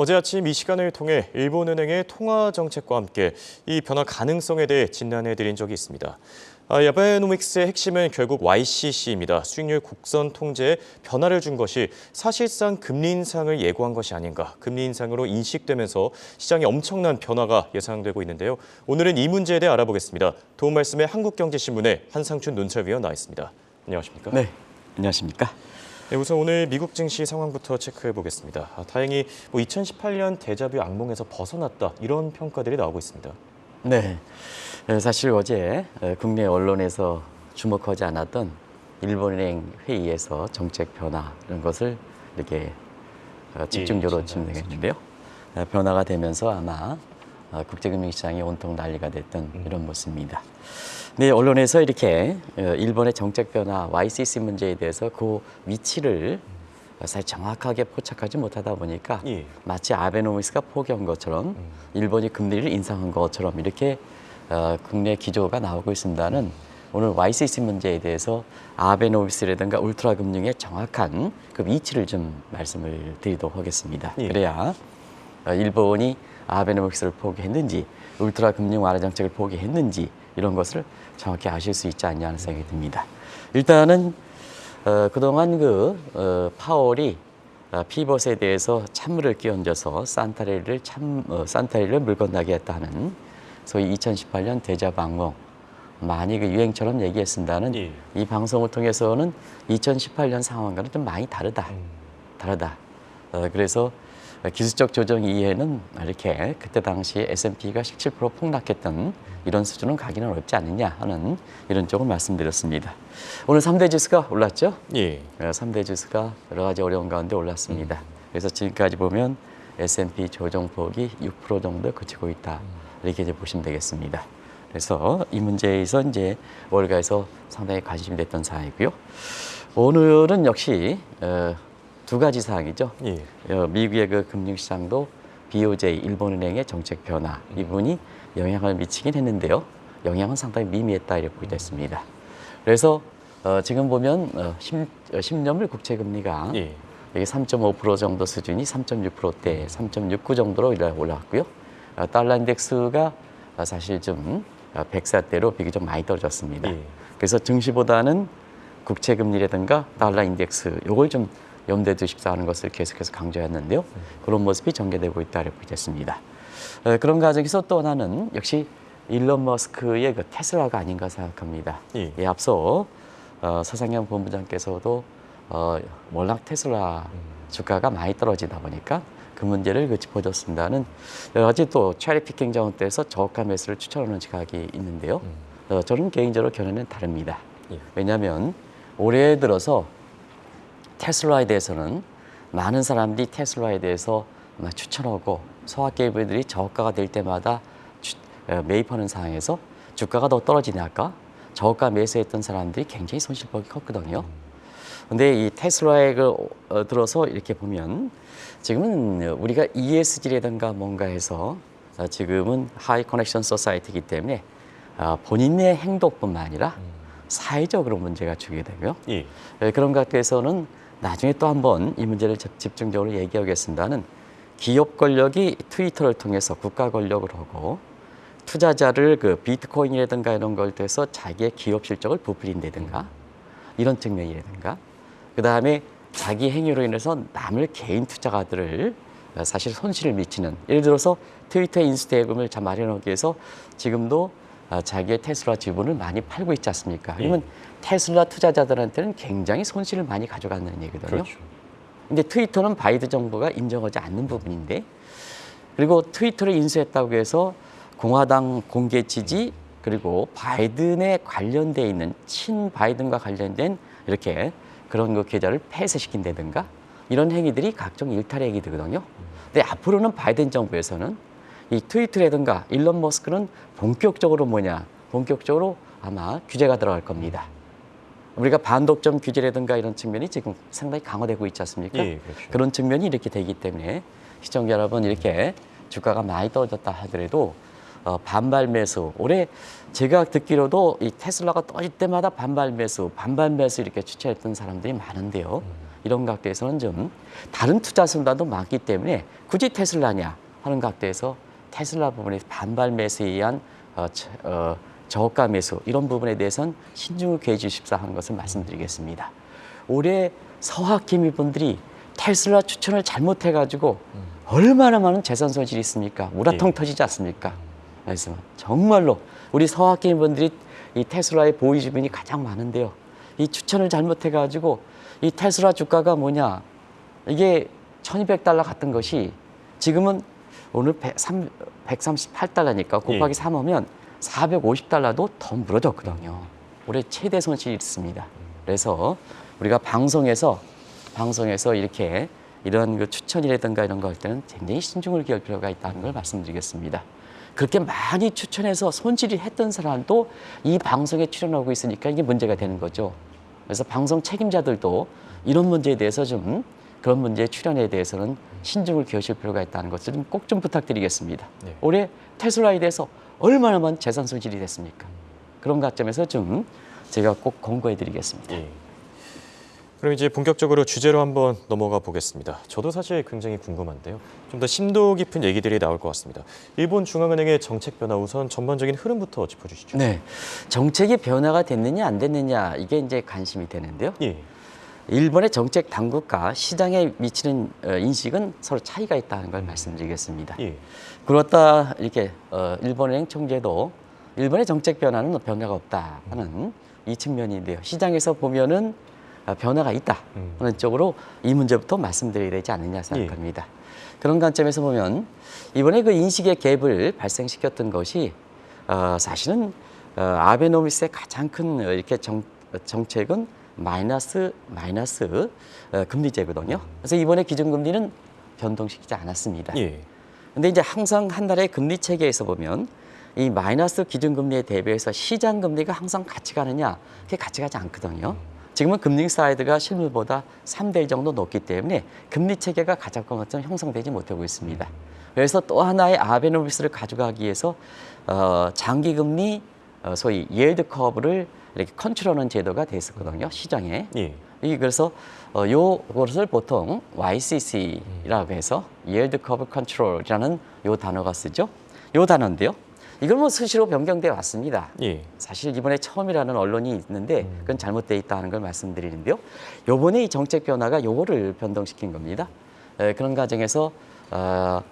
어제 아침 이 시간을 통해 일본은행의 통화 정책과 함께 이 변화 가능성에 대해 진단해 드린 적이 있습니다. 아, 야베노믹스의 핵심은 결국 YCC입니다. 수익률 곡선 통제에 변화를 준 것이 사실상 금리 인상을 예고한 것이 아닌가. 금리 인상으로 인식되면서 시장에 엄청난 변화가 예상되고 있는데요. 오늘은 이 문제에 대해 알아보겠습니다. 도움 말씀에 한국경제신문의 한상춘 논설위원 나와 있습니다. 안녕하십니까? 네, 안녕하십니까? 네, 우선 오늘 미국 증시 상황부터 체크해 보겠습니다. 아, 다행히 뭐 2018년 대자뷰 악몽에서 벗어났다 이런 평가들이 나오고 있습니다. 네, 에, 사실 어제 에, 국내 언론에서 주목하지 않았던 일본은행 회의에서 정책 변화 이런 것을 이렇게 어, 집중적으로 예, 진행했는데요. 에, 변화가 되면서 아마 어, 국제금융시장이 온통 난리가 됐던 이런 모습입니다. 네, 언론에서 이렇게 어, 일본의 정책 변화 YCC 문제에 대해서 그 위치를 사실 정확하게 포착하지 못하다 보니까 예. 마치 아베노믹스가 포기한 것처럼 일본이 금리를 인상한 것처럼 이렇게 어, 국내 기조가 나오고 있습니다는 오늘 YCC 문제에 대해서 아베노믹스라든가 울트라 금융의 정확한 그 위치를 좀 말씀을 드리도록 하겠습니다. 예. 그래야 어, 일본이 아베노믹스를 포기했는지 울트라 금융 완화 정책을 포기했는지 이런 것을 정확히 아실 수 있지 않냐 하는 생각이 듭니다. 일단은 어, 그동안 그 어, 파월이 어, 피벗에 대해서 찬물을 끼얹어서 산타레를 참 어, 산타레를 물 건너게 했다는 소위 2018년 대자방공 많이 그 유행처럼 얘기했습니다는 예. 이 방송을 통해서는 2018년 상황과는 좀 많이 다르다. 다르다. 어, 그래서 기술적 조정 이해는 이렇게 그때 당시 S&P가 17% 폭락했던 이런 수준은 가기는 어렵지 않느냐 하는 이런 쪽을 말씀드렸습니다. 오늘 3대 지수가 올랐죠? 예. 어, 3대 지수가 여러 가지 어려운 가운데 올랐습니다. 그래서 지금까지 보면 S&P 조정폭이 6% 정도 그치고 있다. 이렇게 이제 보시면 되겠습니다. 그래서 이 문제에서 이제 월가에서 상당히 관심이 됐던 사항이고요. 오늘은 역시 어, 두 가지 사항이죠. 예. 어, 미국의 그 금융시장도 BOJ 일본은행의 정책 변화 이 부분이 영향을 미치긴 했는데요. 영향은 상당히 미미했다 이렇게 보겠습니다. 그래서 어, 지금 보면 어, 10, 어, 10년물 국채 금리가 예. 이게 3.5% 정도 수준이 3.6%대, 3.69 정도로 올라- 올라왔고요. 어, 달러 인덱스가 어, 사실 좀 어, 104대로 비교적 많이 떨어졌습니다. 예. 그래서 증시보다는 국채 금리라든가 달러 인덱스 요걸 좀 염두에 두십사 하는 것을 계속해서 강조했는데요. 그런 모습이 전개되고 있다고 보겠습니다. 어, 그런 과정에서 또 하나는 역시 일론 머스크의 그 테슬라가 아닌가 생각합니다. 예. 예, 앞서 어, 서상현 본부장께서도 어, 워낙 테슬라 주가가 많이 떨어지다 보니까 그 문제를 그 짚어줬습니다는 여러 가지 또 체리 피킹 자원대에서 저가 매수를 추천하는 지각이 있는데요. 어, 저는 개인적으로 견해는 다릅니다. 예. 왜냐하면 올해 들어서 테슬라에 대해서는 많은 사람들이 테슬라에 대해서 막 추천하고 소학계들이 저가가 될 때마다 추- 어, 매입하는 상황에서 주가가 더 떨어지니까 저가 매수했던 사람들이 굉장히 손실폭이 컸거든요. 근데 이 테슬라에 그 어, 들어서 이렇게 보면 지금은 우리가 ESG라든가 뭔가 해서 어, 지금은 하이 커넥션 소사이티이기 때문에 어, 본인의 행동뿐만 아니라 사회적으로 문제가 주게 되고요. 예. 예, 그런 것 같아서는 나중에 또 한번 이 문제를 집- 집중적으로 얘기하겠습니다는 기업 권력이 트위터를 통해서 국가 권력을 하고 투자자를 그 비트코인이라든가 이런 걸 통해서 자기의 기업 실적을 부풀린다든가 이런 측면이라든가 그 다음에 자기 행위로 인해서 남을 개인 투자가들을 사실 손실을 미치는 예를 들어서 트위터 대금을 자 마련하기 위해서 지금도 아, 자기의 테슬라 지분을 많이 팔고 있지 않습니까? 그러면 테슬라 투자자들한테는 굉장히 손실을 많이 가져가는 얘기거든요. 그렇죠. 근데 트위터는 바이든 정부가 인정하지 않는 부분인데 그리고 트위터를 인수했다고 해서 공화당 공개 지지 그리고 바이든에 관련돼 있는 친 바이든과 관련된 이렇게 그런 그 계좌를 폐쇄시킨다든가 이런 행위들이 각종 일탈 행위들거든요. 근데 앞으로는 바이든 정부에서는 이 트위터라든가 일론 머스크는 본격적으로 뭐냐 본격적으로 아마 규제가 들어갈 겁니다. 우리가 반독점 규제라든가 이런 측면이 지금 상당히 강화되고 있지 않습니까? 예, 그렇죠. 그런 측면이 이렇게 되기 때문에 시청자 여러분 이렇게 주가가 많이 떨어졌다 하더라도 어, 반발 매수 올해 제가 듣기로도 이 테슬라가 떨어질 때마다 반발 매수 반발 매수 이렇게 추천했던 사람들이 많은데요. 이런 각도에서는 좀 다른 투자 순단도 많기 때문에 굳이 테슬라냐 하는 각도에서 테슬라 부분에 반발 매수에 의한 어, 저- 어, 저가 매수 이런 부분에 대해서는 신중을 기해 주십사 하는 것을 말씀드리겠습니다. 올해 서학기미 분들이 테슬라 추천을 잘못해가지고 얼마나 많은 재산 손실이 있습니까? 우라통 예. 터지지 않습니까? 그래서 정말로 우리 서학기미 분들이 이 테슬라의 보유 주민이 가장 많은데요. 이 추천을 잘못해가지고 이 테슬라 주가가 뭐냐 이게 1200달러 같은 것이 지금은 오늘 138달러니까 곱하기 예. 3 하면 450달러도 더 물어졌거든요. 올해 최대 손실이 있습니다. 그래서 우리가 방송에서 방송에서 이렇게 이런 그 추천이라든가 이런 거 할 때는 굉장히 신중을 기할 필요가 있다는 걸 말씀드리겠습니다. 그렇게 많이 추천해서 손실이 했던 사람도 이 방송에 출연하고 있으니까 이게 문제가 되는 거죠. 그래서 방송 책임자들도 이런 문제에 대해서 좀 그런 문제의 출연에 대해서는 신중을 기하실 필요가 있다는 것을 좀꼭좀 부탁드리겠습니다. 네. 올해 테슬라에 대해서 얼마나 많은 재산 손실이 됐습니까? 그런 관점에서 좀 제가 꼭 권고해 드리겠습니다. 예. 그럼 이제 본격적으로 주제로 한번 넘어가 보겠습니다. 저도 사실 굉장히 궁금한데요. 좀 더 심도 깊은 얘기들이 나올 것 같습니다. 일본 중앙은행의 정책 변화 우선 전반적인 흐름부터 짚어주시죠. 네. 정책이 변화가 됐느냐 안 됐느냐 이게 이제 관심이 되는데요. 예. 일본의 정책 당국과 시장에 미치는 어, 인식은 서로 차이가 있다는 걸 말씀드리겠습니다. 예. 그렇다 이렇게 어, 일본은행 총재도 일본의 정책 변화는 변화가 없다 하는 이 측면인데요. 시장에서 보면은 어, 변화가 있다 음. 하는 쪽으로 이 문제부터 말씀드려야 되지 않느냐 생각합니다. 그런 관점에서 보면 이번에 그 인식의 갭을 발생시켰던 것이 어, 사실은 어, 아베노미스의 가장 큰 어, 이렇게 정, 정책은 마이너스 마이너스 어, 금리제거든요. 그래서 이번에 기준금리는 변동시키지 않았습니다. 예. 근데 이제 항상 한 달의 금리 체계에서 보면 이 마이너스 기준금리에 대비해서 시장 금리가 항상 같이 가느냐 그게 같이 가지 않거든요. 지금은 금리 사이드가 실물보다 3대 1 정도 높기 때문에 금리 체계가 가작과 것처럼 형성되지 못하고 있습니다. 그래서 또 하나의 아베노미스를 가져가기 위해서 어, 장기 금리 어, 소위 예드 커브를 이렇게 컨트롤하는 제도가 됐었거든요 시장에. 예. 이 그래서 어, 요것을 보통 YCC라고 해서 Yield Curve Control이라는 요 단어가 쓰죠. 요 단어인데요. 이건 뭐 수시로 변경돼 왔습니다. 예. 사실 이번에 처음이라는 언론이 있는데 그건 잘못돼 있다는 걸 말씀드리는데요. 요번에 이 정책 변화가 요거를 변동시킨 겁니다. 에, 그런 과정에서 어,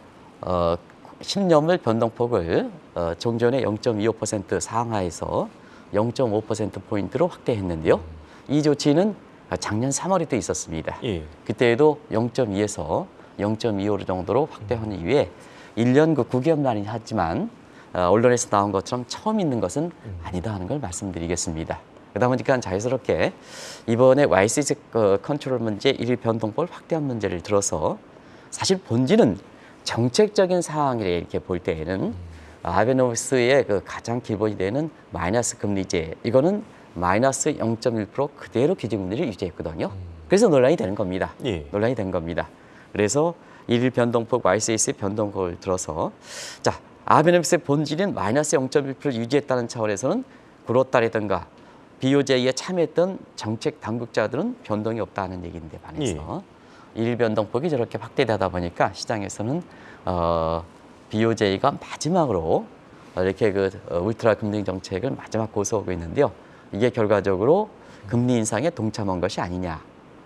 어, 10년물 변동폭을 어, 종전의 0.25% 상하에서 0.5% 포인트로 확대했는데요. 이 조치는 작년 3월에 도 있었습니다. 예. 그때에도 0.2에서 0.25 정도로 확대한 이후에 1년 그 9개월 만이 하지만 어, 언론에서 나온 것처럼 처음 있는 것은 아니다 하는 걸 말씀드리겠습니다. 그러다 보니까 자연스럽게 이번에 YCC 어, 컨트롤 문제 일일 변동폭을 확대한 문제를 들어서 사실 본질은 정책적인 사항이라 이렇게 볼 때에는 아베노미스의 그 가장 기본이 되는 마이너스 금리제 이거는 마이너스 0.1% 그대로 기준금리를 유지했거든요. 그래서 논란이 되는 겁니다. 예. 논란이 된 겁니다. 그래서 일일 변동폭 YCC 변동폭을 들어서 자 아베노믹스의 본질은 마이너스 0.1% 유지했다는 차원에서는 구로다라든가 BOJ에 참여했던 정책 당국자들은 변동이 없다는 얘기인데 반해서 일일 변동폭이 저렇게 확대되다 보니까 시장에서는 어, BOJ가 마지막으로 이렇게 그 어, 울트라 금리 정책을 마지막 고수하고 있는데요. 이게 결과적으로 금리 인상에 동참한 것이 아니냐.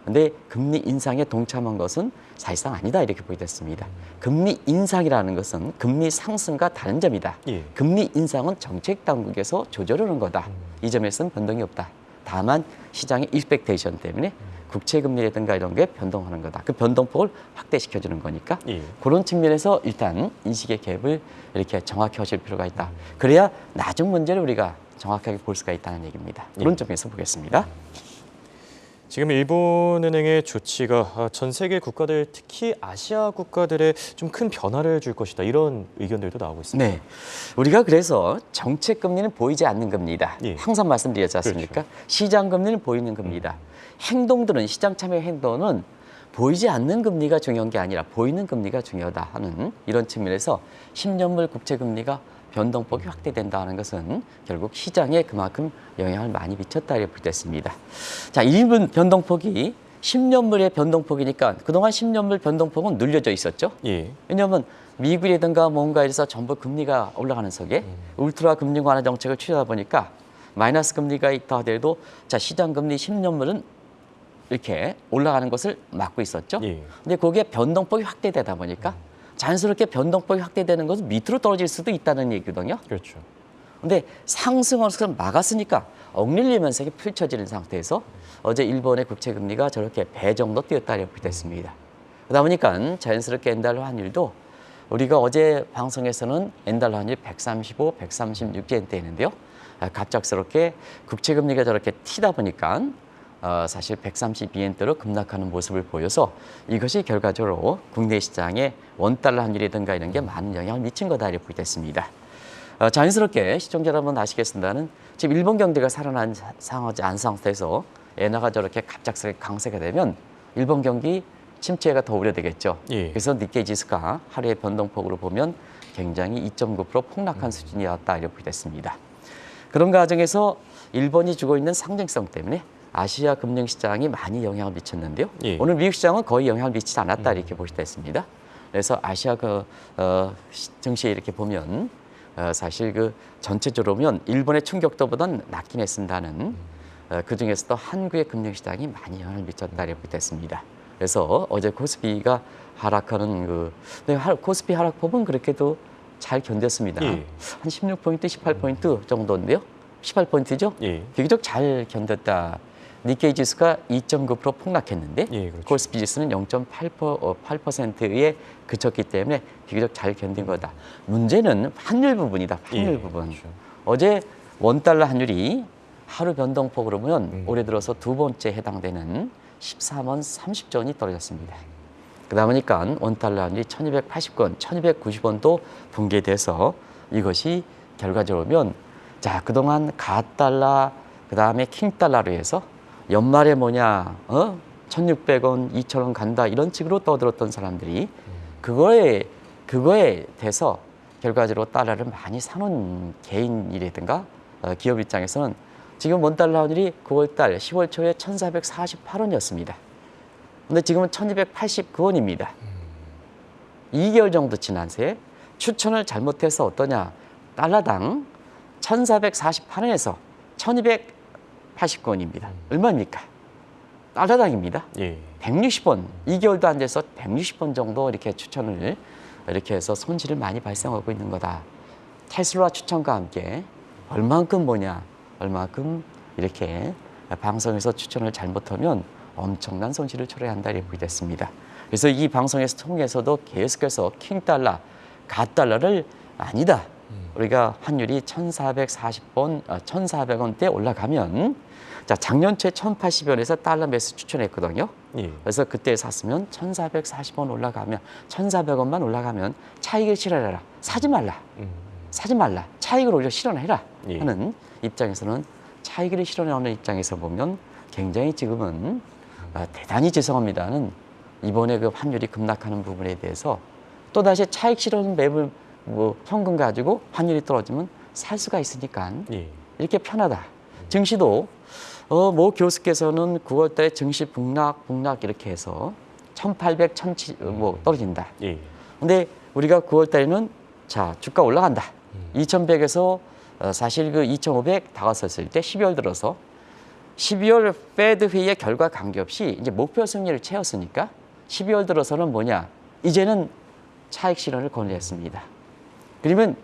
근데 금리 인상에 동참한 것은 사실상 아니다 이렇게 보겠습니다. 금리 인상이라는 것은 금리 상승과 다른 점이다. 예. 금리 인상은 정책 당국에서 조절하는 거다. 이 점에서는 변동이 없다. 다만 시장의 익스펙테이션 때문에 국채 금리라든가 이런 게 변동하는 거다. 그 변동폭을 확대시켜 주는 거니까 예. 그런 측면에서 일단 인식의 갭을 이렇게 정확히 하실 필요가 있다. 그래야 나중 문제를 우리가 정확하게 볼 수가 있다는 얘기입니다. 그런 예. 점에서 보겠습니다. 지금 일본은행의 조치가 아, 전 세계 국가들 특히 아시아 국가들에 좀큰 변화를 줄 것이다 이런 의견들도 나오고 있습니다. 네. 우리가 그래서 정책 금리는 보이지 않는 금리다. 예. 항상 말씀드렸지 않습니까? 시장 금리는 보이는 금리다. 행동들은 시장 참여 행동은 보이지 않는 금리가 중요한 게 아니라 보이는 금리가 중요하다 하는 이런 측면에서 10년물 국채 금리가 변동폭이 확대된다는 것은 결국 시장에 그만큼 영향을 많이 미쳤다 이렇게 볼때 있습니다. 자, 1분 변동폭이 10년물의 변동폭이니까 그동안 10년물 변동폭은 눌려져 있었죠. 예. 왜냐하면 미국이라든가 뭔가 이래서 전부 금리가 올라가는 속에 울트라 금리 완화 정책을 취하다 보니까 마이너스 금리가 있다 하더라도 자 시장 금리 10년물은 이렇게 올라가는 것을 막고 있었죠. 예. 근데 그게 변동폭이 확대되다 보니까 자연스럽게 변동폭이 확대되는 것은 밑으로 떨어질 수도 있다는 얘기거든요. 그렇죠. 근데 상승을 막았으니까 억눌리면서 이게 펼쳐지는 상태에서 어제 일본의 국채 금리가 저렇게 배 정도 뛰었다 이렇게 됐습니다. 그러다 보니까 자연스럽게 엔달러 환율도 우리가 어제 방송에서는 엔달러 환율 135, 136엔대였는데요. 아, 갑작스럽게 국채 금리가 저렇게 튀다 보니까 어, 사실 132엔대로 급락하는 모습을 보여서 이것이 결과적으로 국내 시장에 원달러 환율이든가 이런 게 많은 영향을 미친 거다 이렇게 됐습니다. 어, 자연스럽게 시청자 여러분 아시겠습니다는 지금 일본 경제가 살아난 사- 상하지 않은 상태에서 엔화가 저렇게 갑작스럽게 강세가 되면 일본 경기 침체가 더 우려되겠죠. 예. 그래서 니케이 지수가 하루의 변동폭으로 보면 굉장히 2.9% 폭락한 수준이었다 이렇게 됐습니다. 그런 과정에서 일본이 주고 있는 상징성 때문에 아시아 금융 시장이 많이 영향을 미쳤는데요. 예. 오늘 미국 시장은 거의 영향을 미치지 않았다 이렇게 보시다 했습니다. 그래서 아시아 그 어, 시- 증시에 이렇게 보면 어, 사실 그 전체적으로 보면 일본의 충격도보다는 낮긴 했습니다는 어, 그 중에서도 한국의 금융 시장이 많이 영향을 미쳤다 이렇게 됐습니다. 그래서 어제 코스피가 하락하는 그 하- 코스피 하락폭은 그렇게도 잘 견뎠습니다. 예. 한 16포인트, 18포인트 정도인데요. 18포인트죠? 예. 비교적 잘 견뎠다. 니케이 지수가 2.9% 폭락했는데 예, 그렇죠. 코스피 지수는 0.8%에 그쳤기 때문에 비교적 잘 견딘 거다. 문제는 환율 부분이다. 환율 예, 부분. 그렇죠. 어제 원달러 환율이 하루 변동폭으로 보면 음. 올해 들어서 두 번째 해당되는 14만 30조 원이 떨어졌습니다. 그러다 보니까 원달러 환율이 1280원, 1290원도 붕괴돼서 이것이 결과적으로 보면 자, 그동안 가달러, 그 다음에 킹달러로 해서 연말에 뭐냐, 어? 1600원, 2000원 간다 이런 식으로 떠들었던 사람들이 그거에, 그거에 대해서 결과적으로 달러를 많이 사놓은 개인이라든가 어, 기업 입장에서는 지금 원달러 환율이 9월달 10월 초에 1448원이었습니다. 근데 지금은 1289원입니다. 2개월 정도 지난 새 추천을 잘못해서 어떠냐 달러당 1448원에서 1289원입니다. 얼마입니까? 달러당입니다. 예. 160원, 2개월도 안 돼서 160원 정도 이렇게 추천을 이렇게 해서 손실을 많이 발생하고 있는 거다. 테슬라 추천과 함께 얼만큼 뭐냐, 얼만큼 이렇게 방송에서 추천을 잘못하면 엄청난 손실을 초래한다 이렇게 됐습니다. 그래서 이 방송에서 통해서도 계속해서 킹달러, 갓달러를 아니다. 우리가 환율이 1,440원, 어, 1,400원대 올라가면 자 작년 초에 1,080원에서 달러 매수 추천했거든요. 예. 그래서 그때 샀으면 1,440원 올라가면 1,400원만 올라가면 차익을 실현해라. 사지 말라. 음. 사지 말라. 차익을 오히려 실현해라 예. 하는 입장에서는 차익을 실현하는 입장에서 보면 굉장히 지금은 아, 대단히 죄송합니다는 이번에 그 환율이 급락하는 부분에 대해서 또 다시 차익 실현 매물 뭐 현금 가지고 환율이 떨어지면 살 수가 있으니까 예. 이렇게 편하다. 증시도 어, 모 교수께서는 9월 달에 증시 북락 북락 이렇게 해서 1,800, 1,700, 뭐 떨어진다. 예. 근데 우리가 9월 달에는 자 주가 올라간다. 2,100에서 어, 사실 그 2,500 다가섰을 때 12월 들어서 12월 페드 회의의 결과 관계없이 이제 목표 승리를 채웠으니까 12월 들어서는 뭐냐 이제는 차익 실현을 권유했습니다. 그러면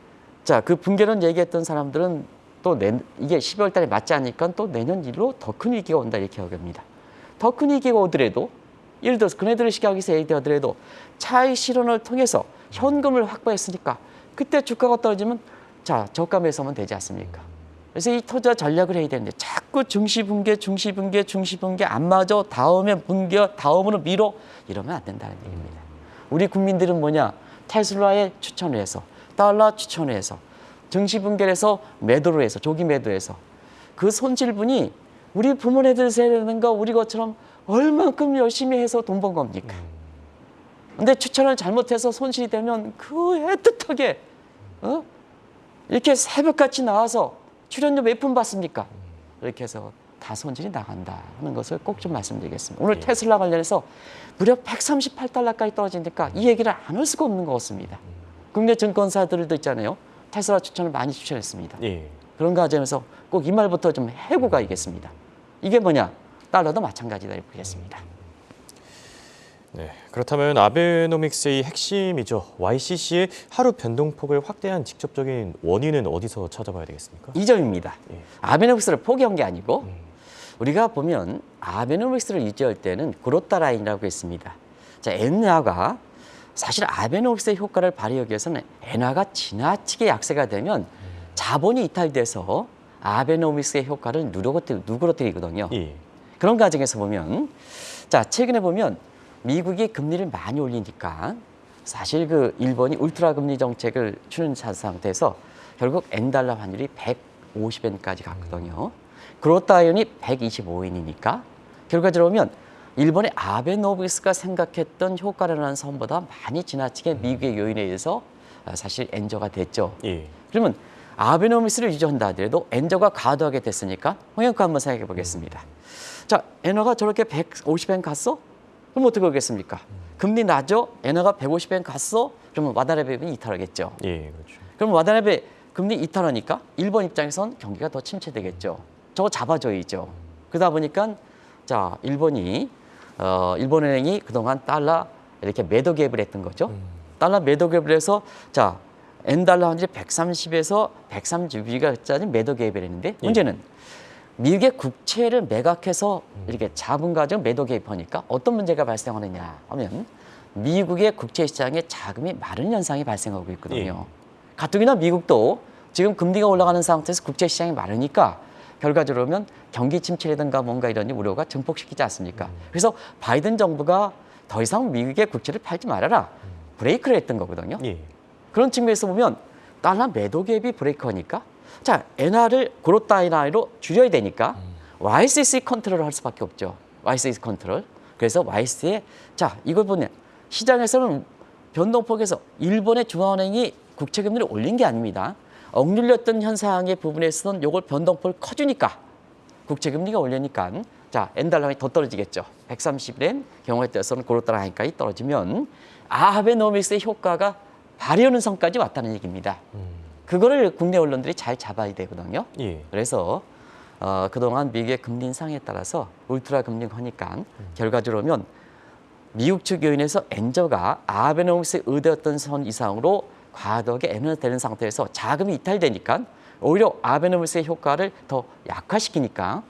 자 그 붕괴론 얘기했던 사람들은 또 내, 이게 12월 달에 맞지 않으니까 또 내년 일로 더 큰 위기가 온다 이렇게 여깁니다. 더 큰 위기가 오더라도 예를 들어서 그네들의 시각에서 얘기하더라도 차익 실현을 통해서 현금을 확보했으니까 그때 주가가 떨어지면 자 저가 매수하면 되지 않습니까? 그래서 이 투자 전략을 해야 되는데 자꾸 증시 붕괴, 증시 붕괴, 증시 붕괴 안 맞아 다음에 붕괴, 다음으로 미뤄 이러면 안 된다는 얘기입니다. 우리 국민들은 뭐냐 테슬라에 추천을 해서 달러 추천을 해서 증시 붕괴를 해서 조기 매도해서 그 손실분이 우리 부모네들 세대는가 우리 것처럼 얼만큼 열심히 해서 돈 번 겁니까? 근데 추천을 잘못해서 손실이 되면 그 애틋하게 어? 이렇게 새벽같이 나와서 출연료 몇 푼 받습니까? 이렇게 해서 다 손질이 나간다 하는 것을 꼭 좀 말씀드리겠습니다. 오늘 테슬라 관련해서 무려 138달러까지 떨어지니까 이 얘기를 안 할 수가 없는 것 같습니다. 국내 증권사들도 있잖아요. 테슬라 추천을 많이 추천했습니다. 예. 그런 과정에서 꼭 이 말부터 좀 해고 가야겠습니다. 이게 뭐냐? 달러도 마찬가지다 이렇게 보겠습니다. 네. 그렇다면 아베노믹스의 핵심이죠. YCC의 하루 변동폭을 확대한 직접적인 원인은 어디서 찾아봐야 되겠습니까? 이 점입니다. 예. 아베노믹스를 포기한 게 아니고 우리가 보면 아베노믹스를 유지할 때는 그로타 라인이라고 했습니다. 자, 엔화가 사실 아베노믹스의 효과를 발휘하기 위해서는 엔화가 지나치게 약세가 되면 자본이 이탈돼서 아베노믹스의 효과를 누그러뜨리거든요. 예. 그런 과정에서 보면 자 최근에 보면 미국이 금리를 많이 올리니까 사실 그 일본이 울트라 금리 정책을 추진한 상태에서 결국 엔달러 환율이 150엔까지 갔거든요. 그로타이온이 125엔이니까 결과적으로 보면 일본의 아베노비스가 생각했던 효과라는 선보다 많이 지나치게 미국의 요인에 의해서 아, 사실 엔저가 됐죠. 예. 그러면 아베노미스를 유지한다 하더라도 엔저가 과도하게 됐으니까 홍영과 한번 생각해 보겠습니다. 자, 엔화가 저렇게 150엔 갔어? 그럼 어떻게 하겠습니까? 금리 낮죠? 엔화가 150엔 갔어? 그러면 와다레베는 이탈하겠죠. 예, 그렇죠. 그럼 와다레베 금리 이탈하니까 일본 입장에선 경기가 더 침체되겠죠. 저거 잡아줘야죠. 그러다 보니까 자 일본이 어, 일본은행이 그동안 달러 이렇게 매도 갭을 했던 거죠. 달러 매도 갭을 해서 자 엔달러 환율이 130에서 132가짜리 매도 갭을 했는데 문제는 미국의 국채를 매각해서 이렇게 자본 가정 매도 개입하니까 어떤 문제가 발생하느냐 하면 미국의 국채 시장에 자금이 마른 현상이 발생하고 있거든요. 가뜩이나 미국도 지금 금리가 올라가는 상태에서 국채 시장이 마르니까 결과적으로 보면 경기 침체라든가 뭔가 이런 우려가 증폭시키지 않습니까? 그래서 바이든 정부가 더 이상 미국의 국채를 팔지 말아라 브레이크를 했던 거거든요. 예. 그런 측면에서 보면 달러 매도 갭이 브레이크하니까 자 엔화를 그로타이나로 줄여야 되니까 YCC 컨트롤을 할 수밖에 없죠. YCC 컨트롤. 그래서 YCC에 자 이걸 보면 시장에서는 변동폭에서 일본의 중앙은행이 국채 금리를 올린 게 아닙니다. 억눌렸던 현상의 부분에서는 요걸 변동폭을 커주니까 국채 금리가 올리니까 자 엔달러이 더 떨어지겠죠. 130엔 경우에 따라서는 그로타라인까지 떨어지면 아베노믹스의 효과가 선까지 왔다는 얘기입니다. 그거를 국내 언론들이 잘 잡아야 되거든요. 예. 그래서 어, 그동안 미국의 금리 인상에 따라서 울트라 금리가 하니까 결과적으로 보면 미국 측 요인에서 엔저가 아베노믹스에 의도했던 선 이상으로 과도하게 에너되는 상태에서 자금이 이탈되니까 오히려 아베노믹스의 효과를 더 약화시키니까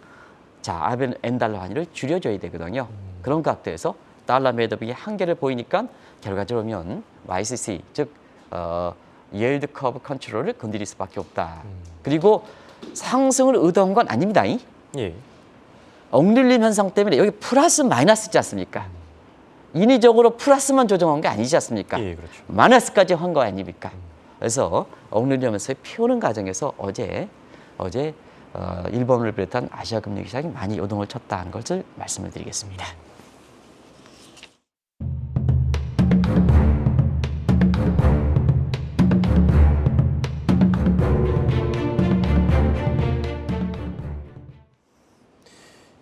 자 아베 엔달러 환율을 줄여줘야 되거든요. 그런 각도에서 달러 매듭이 한계를 보이니까 결과적으로 보면 YCC 즉 어, yield curve 컨트롤을 건드릴 수밖에 없다. 그리고 상승을 의도한 건 아닙니다. 이. 예. 억눌림 현상 때문에 여기 플러스 마이너스 있지 않습니까? 인위적으로 플러스만 조정한 게 아니지 않습니까? 예, 그렇죠. 마이너스까지 한 거 아닙니까? 그래서 억눌리면서 피우는 과정에서 어제 어제 어, 일본을 비롯한 아시아 금융 시장이 많이 요동을 쳤다는 것을 말씀을 드리겠습니다.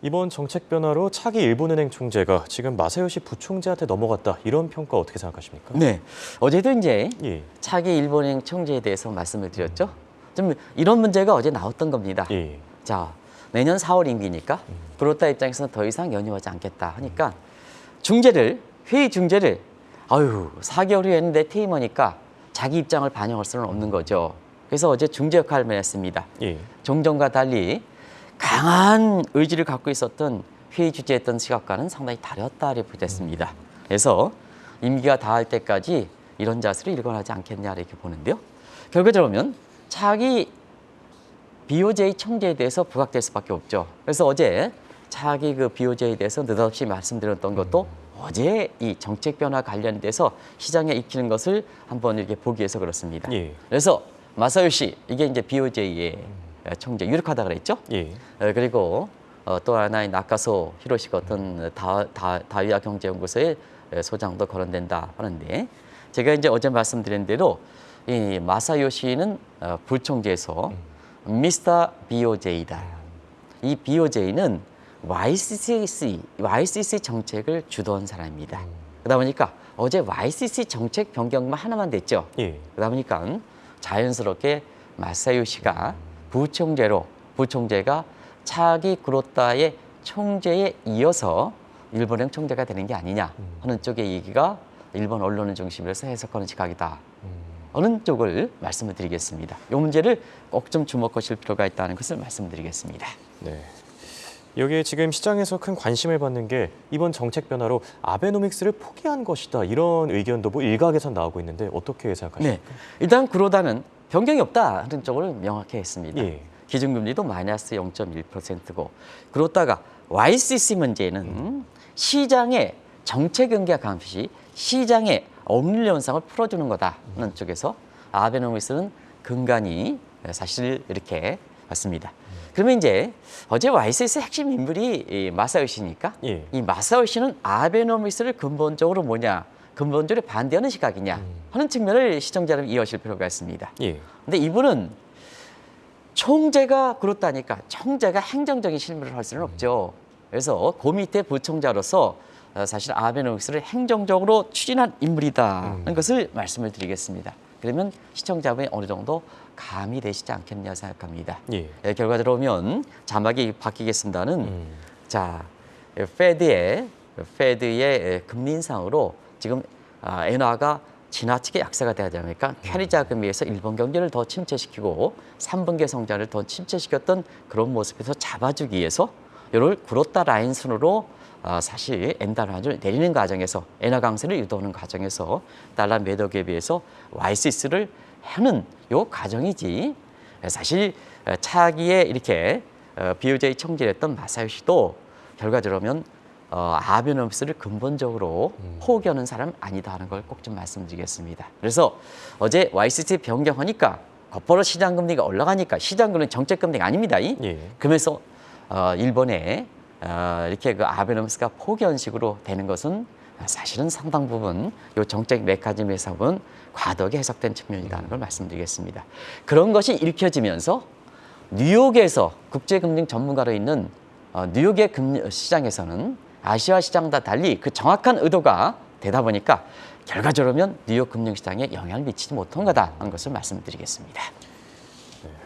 이번 정책 변화로 차기 일본은행 총재가 지금 마사요시 부총재한테 넘어갔다. 이런 평가 어떻게 생각하십니까? 네, 어제도 이제 예. 차기 일본행 총재에 대해서 말씀을 드렸죠. 좀 이런 문제가 어제 나왔던 겁니다. 예. 자, 내년 4월 임기니까 브로타 입장에서는 더 이상 연유하지 않겠다 하니까 중재를 회의 중재를 아유 4개월 후에 했는데 퇴임하니까 자기 입장을 반영할 수는 없는 거죠. 그래서 어제 중재 역할을 했습니다. 예. 종전과 달리 강한 의지를 갖고 있었던 회의 주재했던 시각과는 상당히 다르었다 이렇게 됐습니다. 그래서 임기가 다할 때까지 이런 자세를 일관하지 않겠냐 이렇게 보는데요. 결과적으로 보면 차기 BOJ 총재에 대해서 부각될 수밖에 없죠. 그래서 어제 차기 그 BOJ에 대해서 느닷없이 말씀드렸던 것도 어제 이 정책 변화 관련돼서 시장에 익히는 것을 한번 이렇게 보기 위해서 그렇습니다. 예. 그래서 마사요시 이게 이제 BOJ의 총재 유력하다 그랬죠. 예. 에, 그리고 어, 또 하나의 나카소 히로시 같은 다, 다, 다이아 경제연구소의 에, 소장도 거론된다 하는데 제가 이제 어제 말씀드린 대로 이 마사요시는 어, 부총재에서 미스터 BOJ다. 이 BOJ는 YCC, YCC 정책을 주도한 사람입니다. 그러다 보니까 어제 YCC 정책 변경만 하나만 됐죠. 예. 그러다 보니까 자연스럽게 마사요 씨가 부총재로 부총재가 차기 구로타의 총재에 이어서 일본행 총재가 되는 게 아니냐 하는 쪽의 얘기가 일본 언론을 중심으로 해서 해석하는 시각이다. 어느 쪽을 말씀을 드리겠습니다. 이 문제를 꼭 좀 주목하실 필요가 있다는 것을 말씀드리겠습니다. 네. 여기에 지금 시장에서 큰 관심을 받는 게 이번 정책 변화로 아베노믹스를 포기한 것이다 이런 의견도 뭐 일각에서 나오고 있는데 어떻게 생각하십니까? 네, 일단 구로다는 변경이 없다 하는 쪽을 명확히 했습니다. 예. 기준금리도 마이너스 0.1%고 그렇다가 YCC 문제는 시장의 정책 경기와 감시 시장의 억눌 현상을 풀어주는 거다 하는 쪽에서 아베노미스는 근간이 사실 이렇게 봤습니다. 그러면 이제 어제 YCC 핵심 인물이 이 마사요 씨니까 예. 이 마사오 씨는 아베노미스를 근본적으로 뭐냐 근본적으로 반대하는 시각이냐 하는 측면을 시청자 여러분 이해하실 필요가 있습니다. 예. 근데 이분은 총재가 그렇다니까 총재가 행정적인 실무를 할 수는 없죠. 그래서 그 밑에 부총자로서 어, 사실 아베노믹스를 행정적으로 추진한 인물이다는 것을 말씀을 드리겠습니다. 그러면 시청자분이 어느 정도 감이 되시지 않겠냐 생각합니다. 예. 예, 결과적으로 보면 자막이 바뀌겠습니다는 음. 자, 페드의 페드의 금리 인상으로 지금 아, 엔화가 지나치게 약세가 되다 보니까? 캐리 자금에서 일본 경제를 더 침체시키고 3분기 성장을 더 침체시켰던 그런 모습에서 잡아주기 위해서 이를 구로타 라인 순으로 아, 사실 엔달러를 내리는 과정에서 엔화 강세를 유도하는 과정에서 달러 매덕에 비해서 YCS를 하는 요 과정이지. 사실 어, 차기에 이렇게 어, BOJ 총재였던 마사요 씨도 결과적으로 보면 어, 아베노믹스를 근본적으로 포기하는 사람 아니다 하는 걸 꼭 좀 말씀드리겠습니다. 그래서 어제 YCC 변경하니까 곧바로 시장 금리가 올라가니까 시장 금리 정책 금리가 아닙니다. 이. 예. 그러면서 어, 일본에 어, 이렇게 그 아베노믹스가 포기한 식으로 되는 것은 사실은 상당 부분 요 정책 메커니즘에서 본 과도하게 해석된 측면이라는 걸 말씀드리겠습니다. 그런 것이 읽혀지면서 뉴욕에서 국제금융 전문가로 있는 어, 뉴욕의 금리 시장에서는 아시아 시장과 달리 그 정확한 의도가 되다 보니까 결과적으로면 뉴욕 금융시장에 영향을 미치지 못한 거다 하는 것을 말씀드리겠습니다.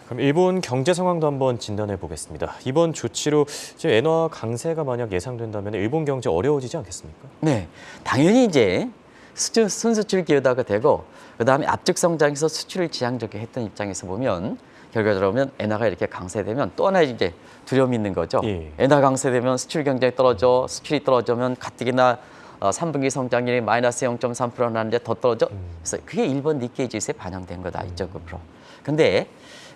그럼 일본 경제 상황도 한번 진단해 보겠습니다. 이번 조치로 지금 엔화 강세가 만약 예상된다면 일본 경제 어려워지지 않겠습니까? 네, 당연히 이제 수출, 순수출 기여다가 되고 그다음에 압축 성장에서 수출을 지향적으로 했던 입장에서 보면 결과적으로 보면 엔화가 이렇게 강세되면 또 하나 이제 두려움이 있는 거죠. 예. 엔화 강세되면 수출 경쟁이 떨어져 수출이 떨어지면 가뜩이나 어, 3분기 성장률이 마이너스 0.3% 나는데 더 떨어져. 그래서 그게 일본 니케이 지수에 반영된 거다 이쪽으로. 근데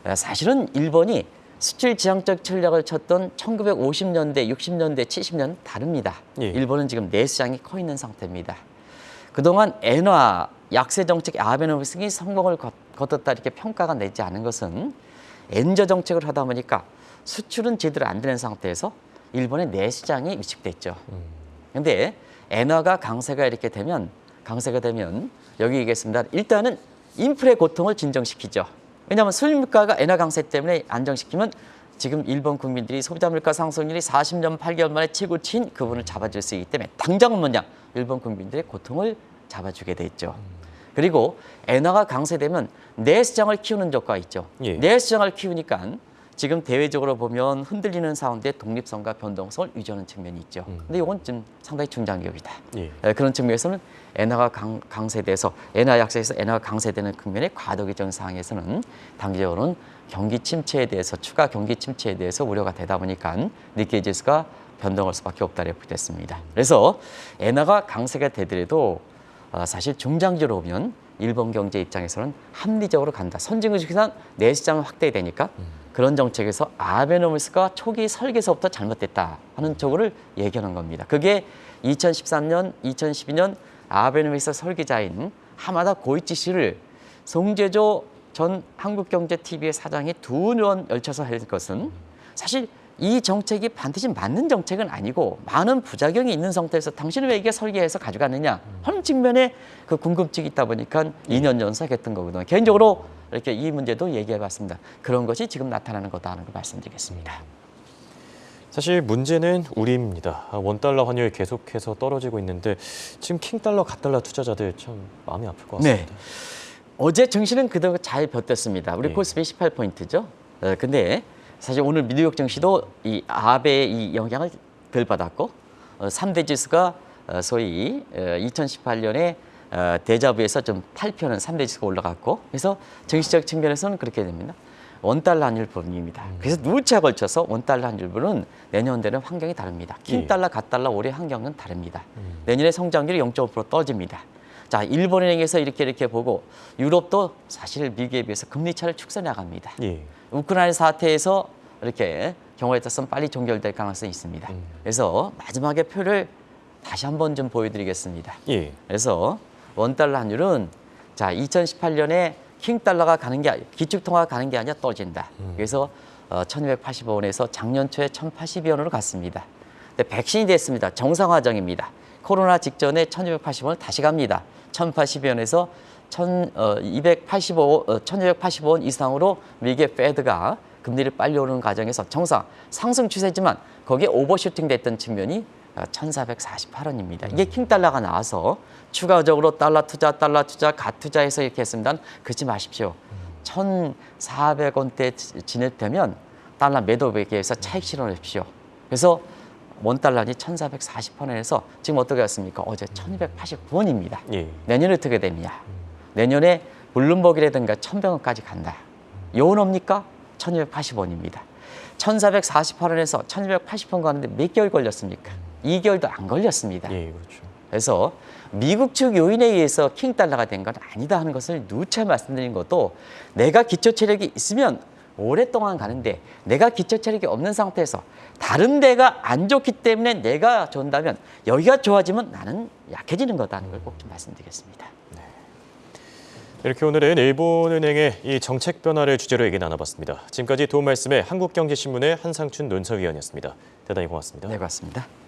어, 사실은 일본이 수출 지향적 전략을 쳤던 1950년대, 60년대, 70년 다릅니다. 예. 일본은 지금 내수장이 커 있는 상태입니다. 그동안 엔화 약세 정책 아베노믹스가 성공을 거- 거뒀다 이렇게 평가가 내지 않은 것은 엔저 정책을 하다 보니까 수출은 제대로 안 되는 상태에서 일본의 내수장이 위축됐죠. 근데 엔화가 강세가 이렇게 되면 강세가 되면 여기 얘기했습니다. 일단은 인플레 고통을 진정시키죠. 왜냐하면 수입물가가 엔화 강세 때문에 안정시키면 지금 일본 국민들이 소비자 물가 상승률이 40년 8개월 만에 최고 친 그분을 잡아줄 수 있기 때문에 당장은 뭐냐 일본 국민들의 고통을 잡아주게 돼 있죠. 그리고 엔화가 강세되면 내수장을 키우는 효과가 있죠. 예. 내수장을 키우니까 지금 대외적으로 보면 흔들리는 사운드의 독립성과 변동성을 유지하는 측면이 있죠. 근데 이건 좀 상당히 중장기업이다. 예. 에, 그런 측면에서는 엔화가 강, 강세돼서 엔화 약세에서 엔화가 강세되는 국면의 과도기적 상황에서는 단기적으로는 경기 침체에 대해서 추가 경기 침체에 대해서 우려가 되다 보니까 니케이 지수가 변동할 수밖에 없다 이렇게 됐습니다. 그래서 엔화가 강세가 되더라도 어, 사실 중장기로 보면 일본 경제 입장에서는 합리적으로 간다. 선진국에서 내시장은 확대되니까 그런 정책에서 아베노미스가 초기 설계서부터 잘못됐다 하는 쪽을 얘기하는 겁니다. 그게 2013년, 2012년 아베노미스 설계자인 하마다 고이치 씨를 송재조 전 한국경제TV의 사장이 두 년 열쳐서 할 것은 사실 이 정책이 반드시 맞는 정책은 아니고 많은 부작용이 있는 상태에서 당신은 왜 이게 설계해서 가져가느냐 하는 측면에 그 궁금증이 있다 보니까 2년 연삭했던 거거든요. 개인적으로 이렇게 이 문제도 얘기해 봤습니다. 그런 것이 지금 나타나는 거다 하는 걸 말씀드리겠습니다. 사실 문제는 우리입니다. 아, 원달러 환율 계속해서 떨어지고 있는데 지금 킹달러, 갓달러 투자자들 참 마음이 아플 것 네. 같습니다. 어제 증시는 그대로 잘 버텼습니다. 우리 예. 코스피 18포인트죠. 어, 근데 사실 오늘 미국 증시도 이 아베의 이 영향을 덜 받았고 어, 3대 지수가 어, 소위 어, 2018년에 어, 데자부에서 좀 8편은 3대 지수가 올라갔고 그래서 정치적 측면에서는 그렇게 됩니다. 원달러 환율 분입니다. 그래서 누차 걸쳐서 원달러 환율분은 내년도에는 환경이 다릅니다. 예. 킹달러, 갓달러 올해 환경은 다릅니다. 내년에 성장률이 0.5% 떨어집니다. 자, 일본은행에서 이렇게 이렇게 보고 유럽도 사실 미국에 비해서 금리 차를 축소해 나갑니다. 예. 우크라이나 사태에서 이렇게 경우에 따라서는 빨리 종결될 가능성이 있습니다. 음. 그래서 마지막에 표를 다시 한번 좀 보여드리겠습니다. 예. 그래서 원달러 환율은 자 2018년에 킹달러가 가는 게 기축통화가 가는 게 아니라 떨어진다. 그래서 어, 1,280원에서 작년 초에 1,080원으로 갔습니다. 근데 백신이 됐습니다. 정상화정입니다. 코로나 직전에 1,280원을 다시 갑니다. 1,080원에서 1,285, 어, 1,285원 이상으로 미국의 페드가 금리를 빨리 오르는 과정에서 정상 상승 추세지만 거기에 오버슈팅 됐던 측면이 1,448원입니다. 이게 킹달러가 나와서 추가적으로 달러 투자, 달러 투자, 가 투자해서 이렇게 했습니다. 그러지 마십시오. 1,400원대 진입되면 달러 매도백에서 차익 실현하십시오. 그래서 원달러니 1,440원에서 지금 어떻게 갔습니까? 어제 1,289원입니다. 예. 내년에 어떻게 되느냐? 내년에 블룸버그라든가 1,100원까지 간다. 요원 옵니까? 1,280원입니다. 1,448원에서 1,280원 가는데 몇 개월 걸렸습니까? 2개월도 안 걸렸습니다. 예, 그렇죠. 그래서 미국 측 요인에 의해서 킹 달러가 된 건 아니다 하는 것을 누차 말씀드린 것도 내가 기초 체력이 있으면 오랫동안 가는데 내가 기초 체력이 없는 상태에서 다른 데가 안 좋기 때문에 내가 좋다면 여기가 좋아지면 나는 약해지는 거다는 걸 꼭 좀 말씀드리겠습니다. 이렇게 오늘은 일본은행의 이 정책 변화를 주제로 얘기 나눠봤습니다. 지금까지 도움 말씀에 한국경제신문의 한상춘 논설위원이었습니다. 대단히 고맙습니다. 네, 고맙습니다.